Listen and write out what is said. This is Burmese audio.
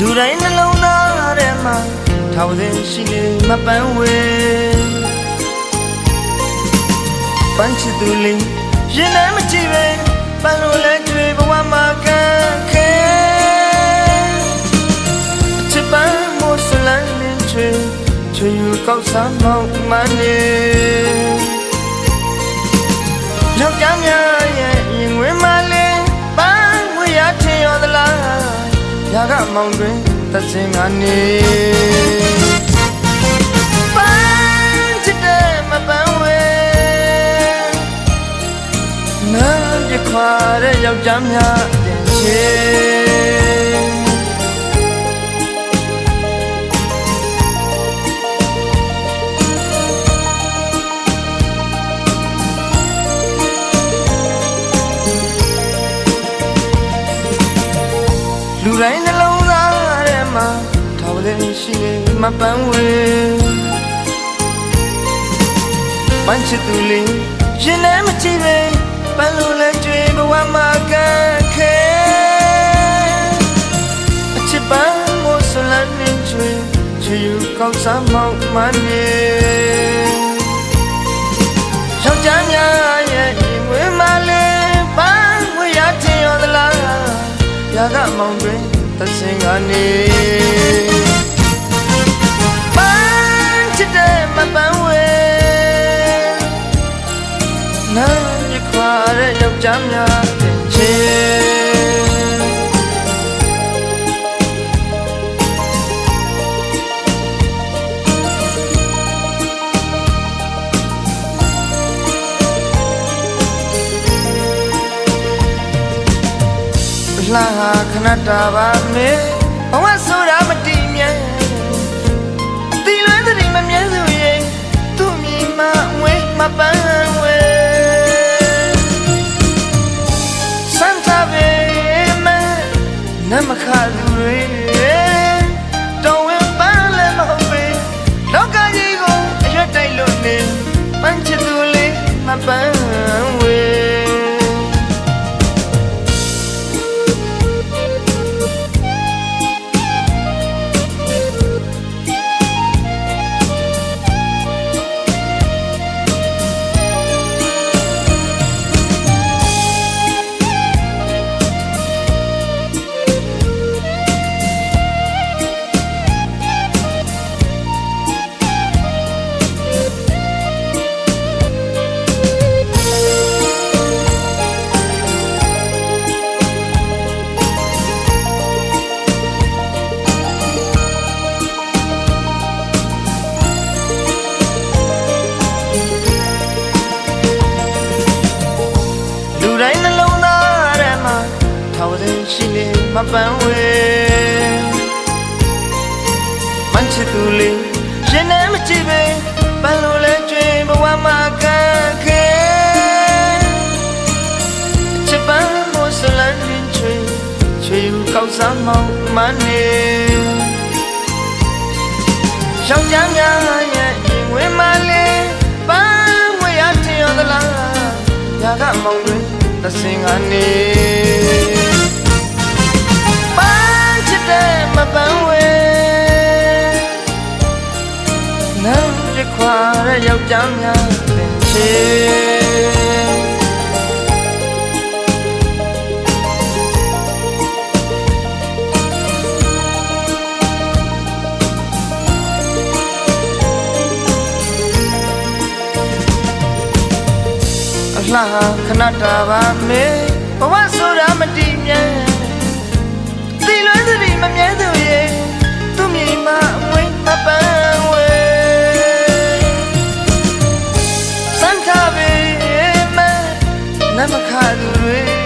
တိုင်းနှလုံးသားထဲမှာထောင်စင်ရှိနေမပန်းဝေပန်းချစ်သူလေးရင်ထဲမကြည့်ပဲပန်းလိုလဲကြွေဘဝမှာကန်းခဲအချစ်ပန်းမို့ဆလန်းနေချွေချွေယူကောက်စားမောင်းမနေယောက်ျားများရဲ့ ရာကမောင်တွင်တစင်ကနေပန်းချစ်တဲ့မပန်းဝေနာပြခွာတဲ့ယောက်ျားများတင်ချေလူတိုင်းနှလုံးသား ထဲမှာထောင်တဲ့ရှိနေမပန်းဝေပန်းချစ်သူလေးရင်ထဲမကြည့်ပဲပန်းလိုလဲကြွေဘဝမှာကန်းခဲအချစ်ပန်းမို့ဆလန်းနေချွေချီယူကောက်စားမောင်းမနေယောက်ျားများရဲ့ရင်ဝင်မလေးပန်းဝေရချင်ရောသလားရာကမောင်တွင် သစင်ကနေပန်းချစ်တဲ့မပန်းဝဲနာရခွာတဲ့ယောက်ျားများတဲ့ချေ လှဟာခဏတာပါမေဘဝဆိုတာမတည်မြဲတီလွဲသတိမမြဲစုရဲ့သူ့မြင်မဝဲမပ ရှိနေမပန်းဝေမန်ချစ်သူလေးရင်ထဲမကြည့်ပဲပန်းလိုလဲကျွေးဘဝမှာကန်းခဲချစ်ပန်းမို့ဆလန်းရင်ချွေချွေယူကောက်စားမောင်းမနေယောက်ျားများရဲ့ရင်ဝင်မလေးပန်းဝေရတင်ရသလားရာကမောင်တွင်သစင်ကနေ တဲ့မပန်းဝေနာရခွာတဲ့ယောက်ျားများတင်ချေအလှဟာခဏတာပါမေဘဝဆိုတာမတည်မြဲ bakar?